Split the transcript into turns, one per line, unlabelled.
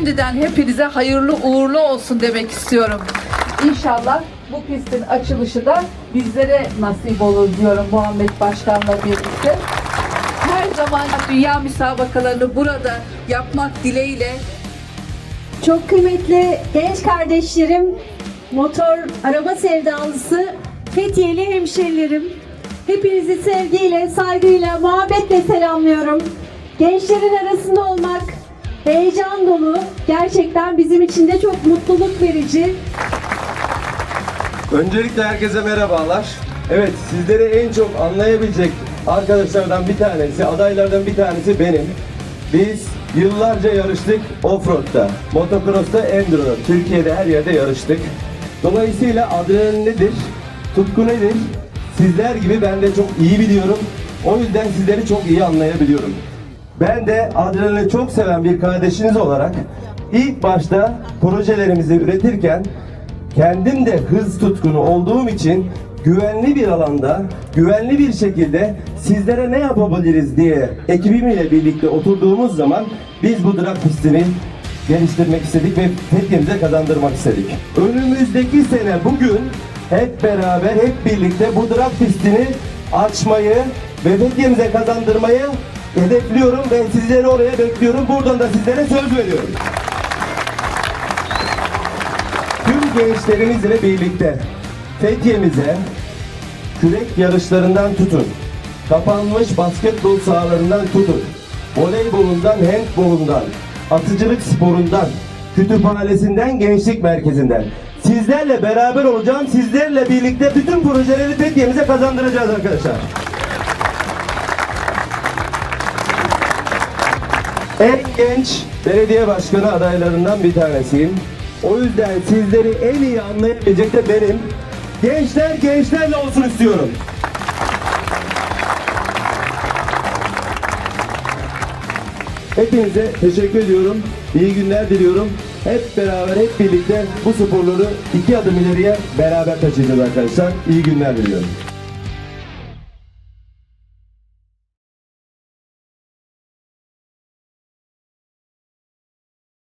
şimdiden hepinize hayırlı uğurlu olsun demek istiyorum. İnşallah bu pistin açılışı da bizlere nasip olur diyorum Muhammed Başkan'la birlikte. Her zaman dünya müsabakalarını burada yapmak dileğiyle
Çok kıymetli genç kardeşlerim, motor, araba sevdalısı, Fethiyeli hemşerilerim. Hepinizi sevgiyle, saygıyla, muhabbetle selamlıyorum. Gençlerin arasında olmak heyecan dolu, gerçekten bizim için de çok mutluluk verici.
Öncelikle herkese merhabalar. Evet, sizleri en çok anlayabilecek arkadaşlardan bir tanesi, adaylardan bir tanesi benim. Biz yıllarca yarıştık offroad'da, motocross'ta, enduro'da. Türkiye'de her yerde yarıştık. Dolayısıyla adrenalin nedir? Tutku nedir? Sizler gibi ben de çok iyi biliyorum. O yüzden sizleri çok iyi anlayabiliyorum. Ben de adrenalini çok seven bir kardeşiniz olarak ilk başta projelerimizi üretirken kendim de hız tutkunu olduğum için güvenli bir alanda, güvenli bir şekilde sizlere ne yapabiliriz diye ekibimle birlikte oturduğumuz zaman biz bu drag pistini geliştirmek istedik ve Fethiye'mize kazandırmak istedik. Önümüzdeki sene bugün hep beraber, hep birlikte bu drag pistini açmayı ve Fethiye'mize kazandırmayı hedefliyorum ve sizleri oraya bekliyorum. Buradan da sizlere söz veriyorum. Tüm gençlerimizle birlikte Fethiye'mize kürek yarışlarından tutun, kapanmış basketbol sahalarından tutun, voleybolundan, handbolundan, atıcılık sporundan, kütüphanesinden, gençlik merkezinden. Sizlerle beraber olacağım, sizlerle birlikte bütün projeleri Fethiye'mize kazandıracağız arkadaşlar. En genç belediye başkanı adaylarından bir tanesiyim. O yüzden sizleri en iyi anlayabilecek de benim. Gençler gençlerle olsun istiyorum. Hepinize teşekkür ediyorum. İyi günler diliyorum. Hep beraber, hep birlikte bu sporları iki adım ileriye beraber taşıyacağız arkadaşlar. İyi günler diliyorum.